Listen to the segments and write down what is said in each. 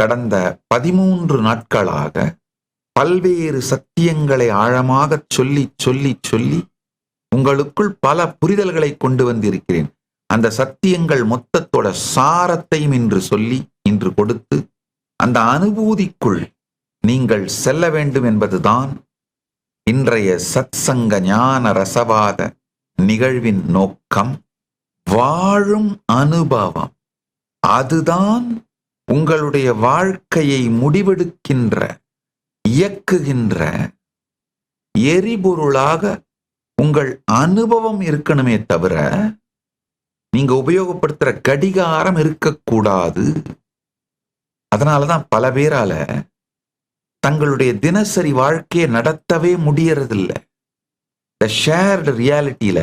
கடந்த பதிமூன்று நாட்களாக பல்வேறு சத்தியங்களை ஆழமாகச் சொல்லி சொல்லி சொல்லி உங்களுக்குள் பல புரிதல்களை கொண்டு வந்திருக்கிறேன். அந்த சத்தியங்கள் மொத்தத்தோட சாரத்தையும் இன்று சொல்லி இன்று கொடுத்து அந்த அனுபூதிக்குள் நீங்கள் செல்ல வேண்டும் என்பதுதான் இன்றைய சத்சங்க ஞான ரசவாத நிகழ்வின் நோக்கம். வாழும் அனுபவம். அதுதான் உங்களுடைய வாழ்க்கையை முடிவெடுக்கின்ற இயக்குகின்ற எரிபொருளாக உங்கள் அனுபவம் இருக்கணுமே தவிர நீங்க உபயோகப்படுத்துற கடிகாரம் இருக்கக்கூடாது. அதனாலதான் பல பேரால தங்களுடைய தினசரி வாழ்க்கையை நடத்தவே முடியறதில்ல. இந்த ஷேர்டு ரியாலிட்டியில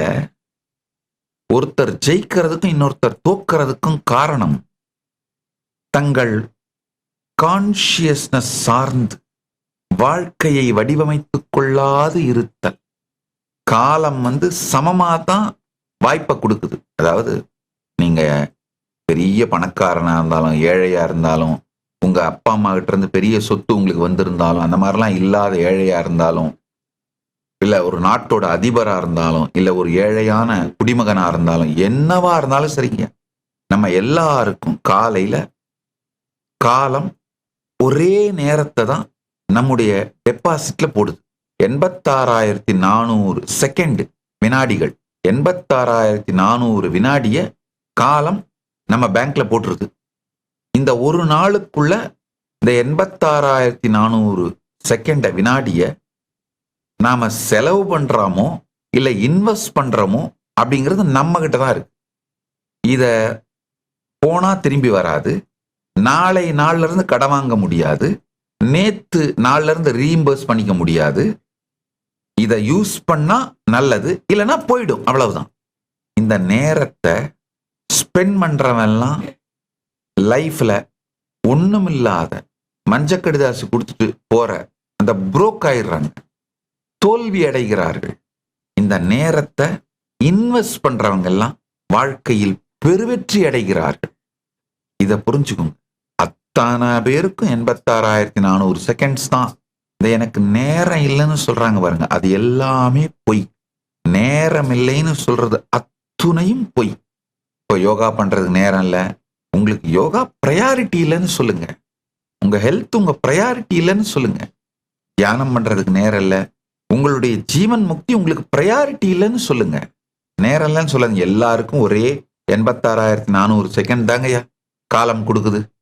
ஒருத்தர் ஜெயிக்கிறதுக்கும் இன்னொருத்தர் தோக்கிறதுக்கும் காரணம் தங்கள் கான்ஷியஸ்னஸ் சார்ந்து வாழ்க்கையை வடிவமைத்து கொள்ளாது இருத்தல். காலம் வந்து சமமாக தான் வாய்ப்பை கொடுக்குது. அதாவது நீங்கள் பெரிய பணக்காரனாக இருந்தாலும் ஏழையாக இருந்தாலும் உங்கள் அப்பா அம்மா கிட்டேருந்து பெரிய சொத்து உங்களுக்கு வந்திருந்தாலும் அந்த மாதிரிலாம் இல்லாத ஏழையாக இருந்தாலும் இல்லை ஒரு நாட்டோட அதிபராக இருந்தாலும் இல்லை ஒரு ஏழையான குடிமகனாக இருந்தாலும் என்னவா இருந்தாலும் சரிங்க. நம்ம எல்லாருக்கும் காலையில் காலம் ஒரே நேரத்தை தான் நம்முடைய டெபாசிட்ல போடுது. எண்பத்தாறாயிரத்தி நானூறு செகண்ட் வினாடிகள். எண்பத்தாறாயிரத்தி நானூறு வினாடிய காலம் நம்ம பேங்க்ல போட்டுருது இந்த ஒரு நாளுக்குள்ள இந்த எண்பத்தாறாயிரத்தி நானூறு செகண்ட வினாடிய நாம செலவு பண்றோமோ இல்லை இன்வெஸ்ட் பண்றோமோ அப்படிங்கிறது நம்ம கிட்ட தான் இருக்கு. இத போனா திரும்பி வராது. நாளை நாள்ல இருந்து கடன் வாங்க முடியாது. நேத்து நாள்ல இருந்து ரீஇம்பர்ஸ் பண்ணிக்க முடியாது. இதை யூஸ் பண்ணா நல்லது. இல்லைன்னா போயிடும். அவ்வளவுதான். இந்த நேரத்தை ஸ்பெண்ட் பண்றவன்லாம் லைஃப்ல ஒண்ணுமில்லாத மஞ்சக்கடிதாசு கொடுத்துட்டு போற அந்த புரோக் ஆயிடுறாங்க. தோல்வி அடைகிறார்கள். இந்த நேரத்தை இன்வெஸ்ட் பண்றவங்க எல்லாம் வாழ்க்கையில் பெருவெற்றி அடைகிறார்கள். இதை புரிஞ்சுக்கோங்க. அத்தனை பேருக்கும் எண்பத்தாறாயிரத்தி நானூறு செகண்ட்ஸ் தான். இந்த எனக்கு நேரம் இல்லைன்னு சொல்றாங்க பாருங்க. அது எல்லாமே பொய். நேரம் இல்லைன்னு சொல்றது அத்துணையும் பொய். இப்போ யோகா பண்றதுக்கு நேரம் இல்லை. உங்களுக்கு யோகா ப்ரையாரிட்டி இல்லைன்னு சொல்லுங்க. உங்க ஹெல்த் உங்க ப்ரையாரிட்டி இல்லைன்னு சொல்லுங்க. தியானம் பண்றதுக்கு நேரம் இல்லை. உங்களுடைய ஜீவன் முக்தி உங்களுக்கு ப்ரையாரிட்டி இல்லைன்னு சொல்லுங்க. நேரம் இல்லைன்னு சொல்லுங்க எல்லாருக்கும் ஒரே எண்பத்தாறாயிரத்தி நானூறு செகண்ட் தாங்கய்யா. காலம் கொடுக்குது.